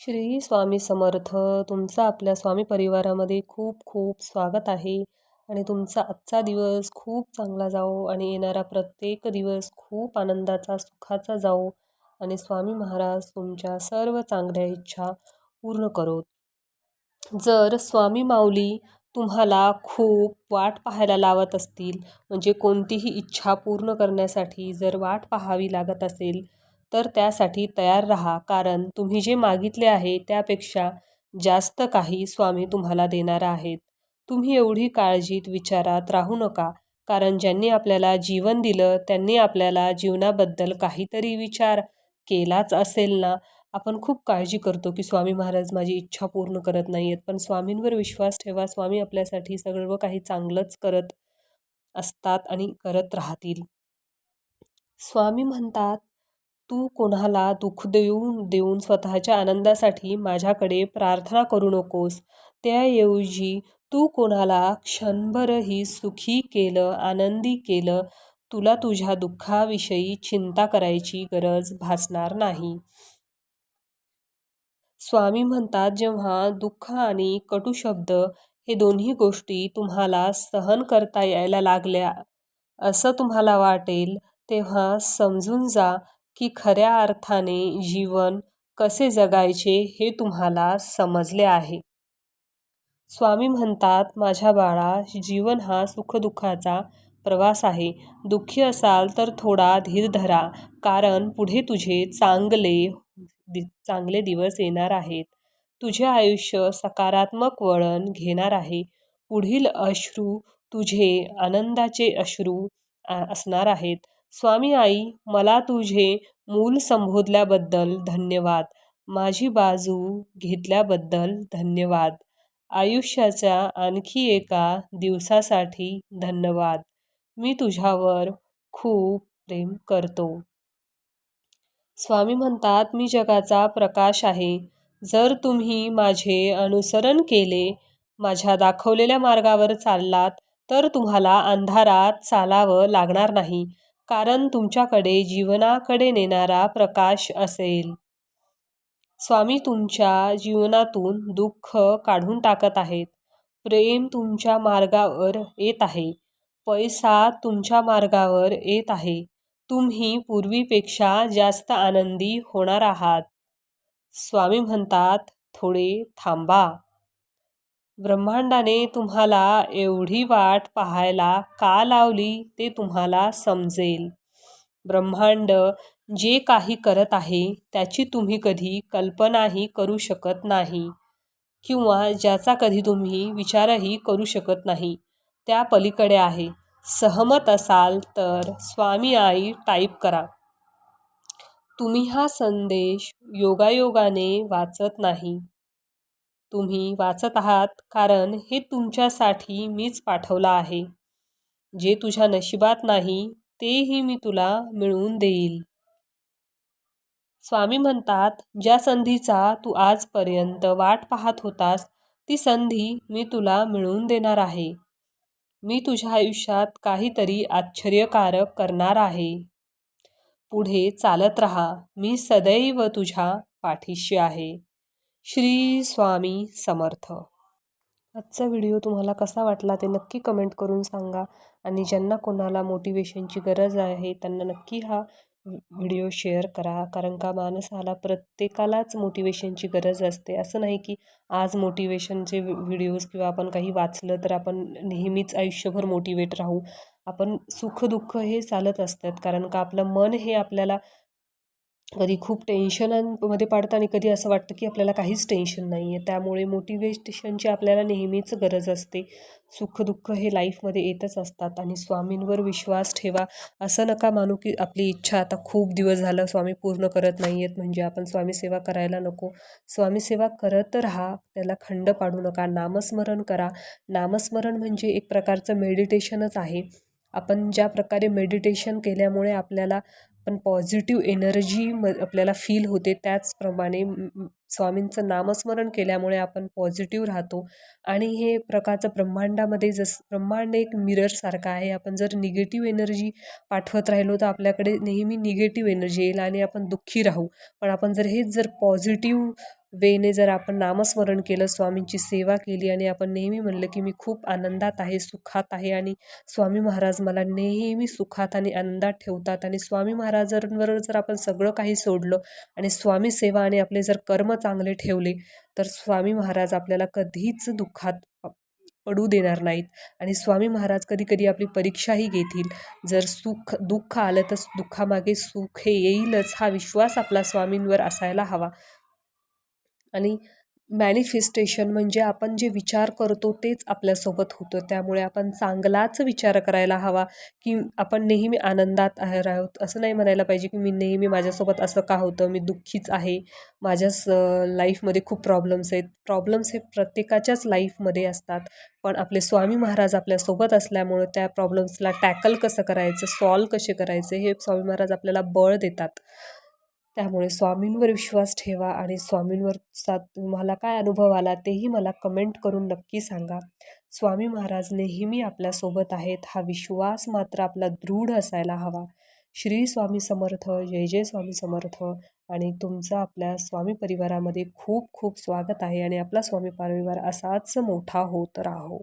श्री स्वामी समर्थ. तुमचं आपल्या स्वामी परिवारामध्ये खूप खूप स्वागत आहे. आणि तुमचा आजचा दिवस खूप चांगला जाओ आणि येणारा प्रत्येक दिवस खूप आनंदाचा सुखाचा जाओ आणि स्वामी महाराज तुमच्या सर्व चांगल्या इच्छा पूर्ण करोत. जर स्वामी माऊली तुम्हाला खूप वाट पाहायला लावत असतील म्हणजे कोणतीही इच्छा पूर्ण करण्यासाठी जर वाट पाहावी लागत असेल तर त्यासाठी तयार राहा. कारण तुम्ही जे मागितले आहे त्यापेक्षा जास्त काही स्वामी तुम्हाला देणार आहेत. तुम्ही एवढी काळजीत विचारात राहू नका. कारण ज्यांनी आपल्याला जीवन दिलं त्यांनी आपल्याला जीवनाबद्दल काहीतरी विचार केलाच असेल ना? आपण खूप काळजी करतो की स्वामी महाराज माझी इच्छा पूर्ण करत नाही आहेत पण स्वामींवर विश्वास ठेवा. स्वामी आपल्यासाठी सर्व काही चांगलंच करत असतात आणि करत राहतील. स्वामी म्हणतात तू कोणाला दुःख देऊन देऊन स्वतःच्या आनंदासाठी माझ्याकडे प्रार्थना करू नकोस. त्याऐवजी तू कोणाला क्षणभरही सुखी केलं आनंदी केलं तुला तुझ्या दुःखाविषयी चिंता करायची गरज भासणार नाही. स्वामी म्हणतात जेव्हा दुःख आणि कटू शब्द हे दोन्ही गोष्टी तुम्हाला सहन करता यायला लागल्या असं तुम्हाला वाटेल तेव्हा समजून जा की खऱ्या अर्थाने जीवन कसे जगायचे हे तुम्हाला समजले आहे. स्वामी म्हणतात माझ्या बाळा जीवन हा सुखदुःखाचा प्रवास आहे. दुःखी असाल तर थोडा धीर धरा कारण पुढे तुझे चांगले दि चांगले दिवस येणार आहेत. तुझे आयुष्य सकारात्मक वळण घेणार आहे. पुढील अश्रू तुझे आनंदाचे अश्रू असणार आहेत. स्वामी आई मला तुझे मूल संबोधल्याबद्दल धन्यवाद. माझी बाजू घेतल्याबद्दल धन्यवाद. आयुष्याच्या आणखी एका दिवसासाठी धन्यवाद. मी तुझ्यावर खूप प्रेम करतो. स्वामी म्हणतात मी जगाचा प्रकाश आहे. जर तुम्ही माझे अनुसरण केले माझ्या दाखवलेल्या मार्गावर चाललात तर तुम्हाला अंधारात चालावं लागणार नाही. कारण तुमच्याकडे जीवनाकडे नेणारा प्रकाश असेल. स्वामी तुमच्या जीवनातून दुःख काढून टाकत आहेत. प्रेम तुमच्या मार्गावर येत आहे. पैसा तुमच्या मार्गावर येत आहे. तुम्ही पूर्वीपेक्षा जास्त आनंदी होणार आहात. स्वामी म्हणतात थोडे थांबा. ब्रह्मांडाने तुम्हाला एवढी वाट पाहायला का लावली ते तुम्हाला समजेल. ब्रह्मांड जे काही करत आहे त्याची तुम्ही कधी कल्पनाही करू शकत नाही. किंवा ज्याचा कधी तुम्ही विचारही करू शकत नाही. त्या पलीकडे आहे. सहमत असाल तर स्वामी आई टाईप करा. तुम्ही हा संदेश योगायोगाने वाचत नाही. तुम्ही वाचत आहात कारण हे तुमच्यासाठी मीच पाठवलं आहे. जे तुझ्या नशिबात नाही तेही मी तुला मिळवून देईल. स्वामी म्हणतात ज्या संधीचा तू आजपर्यंत वाट पाहत होतास ती संधी मी तुला मिळवून देणार आहे. मी तुझ्या आयुष्यात काहीतरी आश्चर्यकारक करणार आहे. पुढे चालत राहा मी सदैव तुझ्या पाठीशी आहे. श्री स्वामी समर्थ. आजचा व्हिडिओ तुम्हाला कसा वाटला ते नक्की कमेंट करून सांगा आणि ज्यांना कोणाला मोटिवेशनची गरज आहे त्यांना नक्की हा व्हिडिओ शेअर करा कारण का माणसाला प्रत्येकालाच मोटिवेशनची गरज असते. असं नाही की आज मोटिवेशनचे व्हिडिओज किंवा आपण काही वाचलं तर आपण नेहमीच आयुष्यभर मोटिवेट राहू. आपण सुखदुःख हे चालत असतात कारण का आपलं मन हे आपल्याला कधी खूप टेन्शनांमध्ये पाडतं आणि कधी असं वाटतं की आपल्याला काहीच टेन्शन नाही आहे. त्यामुळे मोटिवेशनची आपल्याला नेहमीच गरज असते. सुखदुःख हे लाईफमध्ये येतच असतात आणि स्वामींवर विश्वास ठेवा. असं नका मानू की आपली इच्छा आता खूप दिवस झालं स्वामी पूर्ण करत नाही आहेत. म्हणजे आपण स्वामी सेवा करायला नको. स्वामी सेवा करत राहा. त्याला खंड पाडू नका. नामस्मरण करा. नामस्मरण म्हणजे एक प्रकारचं मेडिटेशनच आहे. आपण ज्या प्रकारे मेडिटेशन केल्यामुळे आपल्याला पण पॉझिटिव्ह एनर्जी म आपल्याला फील होते. त्याचप्रमाणे स्वामींचं नामस्मरण केल्यामुळे आपण पॉझिटिव्ह राहतो. आणि हे प्रकारचं ब्रह्मांडामध्ये जसं ब्रह्मांड एक मिररसारखं आहे. आपण जर निगेटिव्ह एनर्जी पाठवत राहिलो तर आपल्याकडे नेहमी निगेटिव्ह एनर्जी येईल आणि आपण दुःखी राहू. पण आपण जर हेच जर पॉझिटिव्ह वेने जर आपण नामस्मरण केलं स्वामींची सेवा केली आणि आपण नेहमी म्हणलं की मी खूप आनंदात आहे सुखात आहे आणि स्वामी महाराज मला नेहमी सुखात आणि आनंदात ठेवतात आणि स्वामी महाराजांवर जर आपण सगळं काही सोडलं आणि स्वामी सेवा आणि आपले जर कर्म चांगले ठेवले तर स्वामी महाराज आपल्याला कधीच दुःखात पडू देणार नाहीत. आणि स्वामी महाराज कधी कधी आपली परीक्षाही घेतील. जर सुख दुःख आलं तर दुःखामागे सुख हे येईलच. हा विश्वास आपला स्वामींवर असायला हवा. आणि मॅनिफेस्टेशन म्हणजे आपण जे विचार करतो तेच आपल्यासोबत होतं. त्यामुळे आपण चांगलाच विचार करायला हवा की आपण नेहमी आनंदात आहे राहत. असं नाही म्हणायला पाहिजे की मी नेहमी माझ्यासोबत असं का होतं? मी दुःखीच आहे. माझ्याच लाईफमध्ये खूप प्रॉब्लेम्स आहेत. प्रॉब्लेम्स हे प्रत्येकाच्याच लाईफमध्ये असतात. पण आपले स्वामी महाराज आपल्यासोबत असल्यामुळं त्या प्रॉब्लेम्सला टॅकल कसं करायचं? सॉल्व कसे करायचे? हे स्वामी महाराज आपल्याला बळ देतात. त्यामुळे स्वामींवर विश्वास ठेवा आणि स्वामींवरचा तुम्हाला काय अनुभव आला तेही मला कमेंट करून नक्की सांगा. स्वामी महाराज नेहमी आपल्यासोबत आहेत हा विश्वास मात्र आपला दृढ असायला हवा. श्री स्वामी समर्थ जय जय स्वामी समर्थ. आणि तुमचं आपल्या स्वामी परिवारामध्ये खूप खूप स्वागत आहे आणि आपला स्वामी परिवार असाच मोठा होत राहो.